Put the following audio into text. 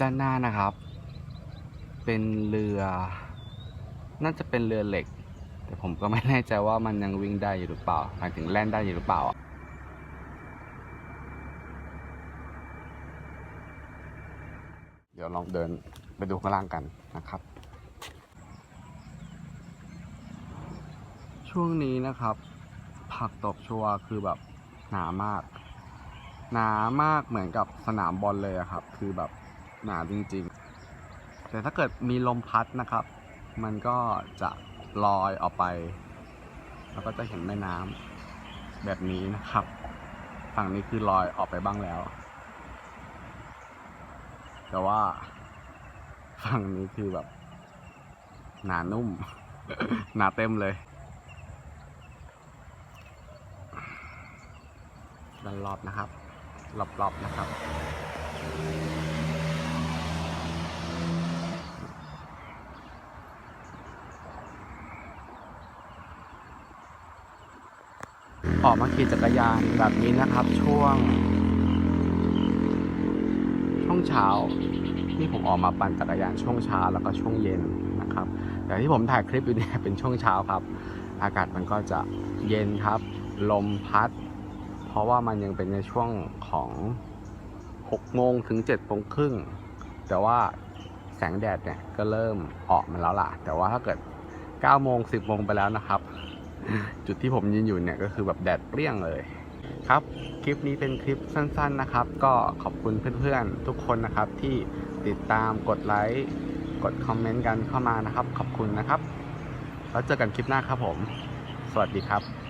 ด้านหน้านะครับ เป็นเรือ น่าจะเป็นเรือเหล็ก แต่ผมก็ไม่แน่ใจว่ามันยังวิ่งได้อยู่หรือเปล่าหมายถึงแล่นได้อยู่หรือเปล่าเดี๋ยวลองเดินไปดูข้างล่างกันนะครับ ช่วงนี้นะครับ ผักตบชัวคือแบบหนามาก หนามากเหมือนกับสนามบอลเลยอะครับ คือแบบ หนาจริงๆ แต่ถ้าเกิดมีลมพัดนะครับ มันก็จะลอยออกไป แล้วก็จะเห็นแม่น้ำแบบนี้นะครับ ฝั่งนี้คือลอยออกไปบ้างแล้ว แต่ว่าฝั่งนี้คือแบบหนานุ่ม หนาเต็มเลยด้านรอบนะครับ รอบๆนะครับ ออกมาขี่จักรยานแบบนี้นะครับ ช่วง ช่วงเช้าที่ผมออกมาปั่นจักรยานช่วงเช้าแล้วก็ช่วงเย็นนะครับแต่ที่ผมถ่ายคลิปอยู่เนี่ยเป็นช่วงเช้าครับ อากาศมันก็จะเย็นครับ ลมพัด เพราะว่ามันยังเป็นในช่วงของ6โมงถึง7โมงครึ่งแต่ว่าแสงแดดเนี่ยก็เริ่มออกมาแล้วล่ะ แต่ว่าถ้าเกิด9โมง10โมงไปแล้วนะครับ จุดที่ผมยืนอยู่เนี่ยก็คือแบบแดดเปรี้ยงเลย ครับ คลิปนี้เป็นคลิปสั้น ๆนะครับ ก็ขอบคุณเพื่อนๆ ทุกคนนะครับที่ติดตามกดไลค์กดคอมเมนต์กันเข้ามานะครับ ขอบคุณนะครับ แล้วเจอกันคลิปหน้าครับผม สวัสดีครับ